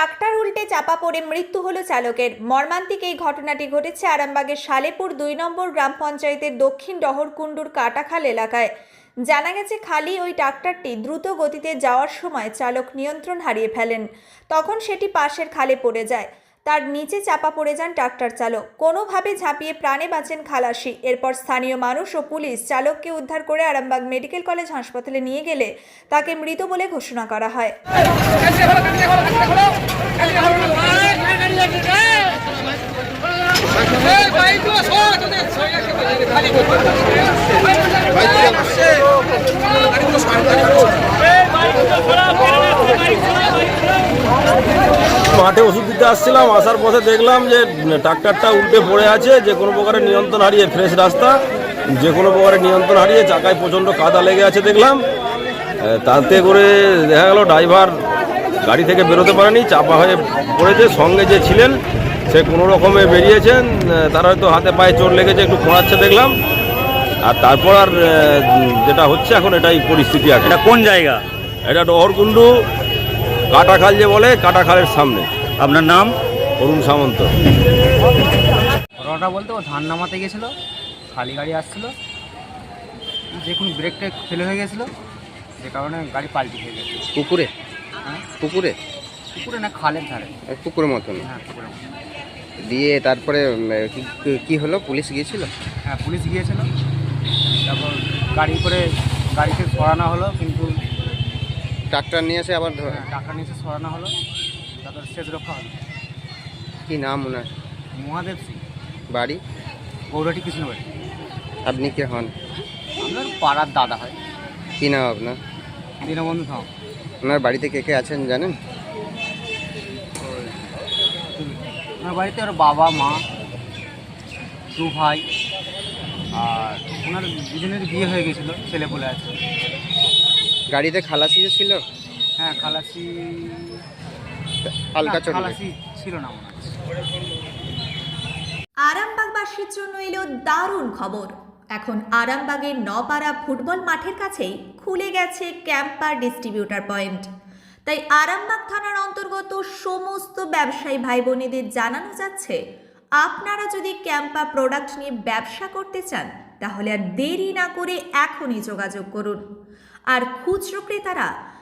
Tractor উল্টে চাপা পড়ে মৃত্যু হলো চালকের মর্মান্তিক এই ঘটনাটি ঘটেছে আরামবাগের সালেপুর দুই নম্বর গ্রাম পঞ্চায়েতের দক্ষিণ ডহরকুণ্ডুর কাটাখাল এলাকায় জানা গেছে খালি ওই ট্রাক্টরটি দ্রুত গতিতে যাওয়ার সময় চালক নিয়ন্ত্রণ হারিয়ে ফেলেন তখন সেটি পাশের খালে পড়ে যায় তার নিচে চাপা পড়ে যান ট্রাক্টর চালক কোনোভাবে ঝাঁপিয়ে প্রাণে বাঁচেন খালাসি এরপর স্থানীয় মানুষ ও পুলিশ চালককে উদ্ধার করে আরামবাগ মেডিকেল কলেজ হাসপাতালে নিয়ে গেলে তাকে মৃত বলে ঘোষণা করা হয় মাঠে ওষুধ দিতে আসছিলাম আসার পথে দেখলাম যে ট্রাক্টরটা উল্টে পড়ে আছে যে কোনো প্রকারের নিয়ন্ত্রণ হারিয়ে ফ্রেশ রাস্তা যে কোনো প্রকারের নিয়ন্ত্রণ হারিয়ে চাকায় প্রচণ্ড কাদা লেগে আছে দেখলাম। তাতে করে দেখা গেল ড্রাইভার গাড়ি থেকে বেরোতে পারেনি চাপা হয়ে পড়েছে সঙ্গে যে ছিলেন সে কোনো রকমে বেরিয়েছেন তার হয়তো হাতে পায়ে চোট লেগেছে একটু পড়াচ্ছে দেখলাম। আর তারপর আর যেটা হচ্ছে এখন এটাই পরিস্থিতি আছে এটা কোন জায়গা? এটা ডহরকুণ্ডু কাটাখাল যে বলে কাটাখালের সামনে। আপনার নাম? অরুণ সামন্ত। ঘটনাটা বলতে ও ধান নামাতে গেছিল খালি গাড়ি আসছিল। যে কোনো ব্রেক টেক ফেলে হয়ে গেছিল যে কারণে গাড়ি পাল্টি হয়ে গেছে। পুকুরে? হ্যাঁ? পুকুরে? পুকুরে না খালের ধারে। এক পুকুরের মতন। হ্যাঁ পুকুরে দিয়ে তারপরে কি- হলো? পুলিশ গিয়েছিল? হ্যাঁ পুলিশ গিয়েছিল। তারপর গাড়ি করে গাড়িকে সরানো হলো কিন্তু ট্রাক্টর নিয়ে এসে আবার ধ- হ্যাঁ, টাকা নিচে সরানো হলো। তারপর শেষ রক্ষা হলো কি নাম ওনার? মহাদেব সিং। বাড়ি? গৌরটি কৃষ্ণবাড়ি। আপনি কে হন? আপনার পাড়ার দাদা হয়। কি নাম আপনার? দীনবন্ধু থাম ওনার বাড়িতে কে কে আছেন জানেন? ওনার বাড়িতে ওর বাবা মা দু ভাই আর ওনার দুজনের বিয়ে হয়ে গেছিল ছেলে বলে আছে। গাড়িতে খালাসি ছিল? হ্যাঁ খালাসি হালকা খালাসি ছিল না মনে হচ্ছে আরামবাগবাসীর জন্য এলো দারুণ খবর। এখন আরামবাগের নপাড়া ফুটবল মাঠের কাছেই খুলে গেছে ক্যাম্পার ডিস্ট্রিবিউটার পয়েন্ট। তাই আরামবাগ থানার অন্তর্গত সমস্ত ব্যবসায়ী ভাই বোনেদের জানানো যাচ্ছে আপনারা যদি ক্যাম্পা প্রোডাক্ট নিয়ে ব্যবসা করতে চান তাহলে আর দেরি না করে এখনই যোগাযোগ করুন। আর খুচরো ক্রেতারা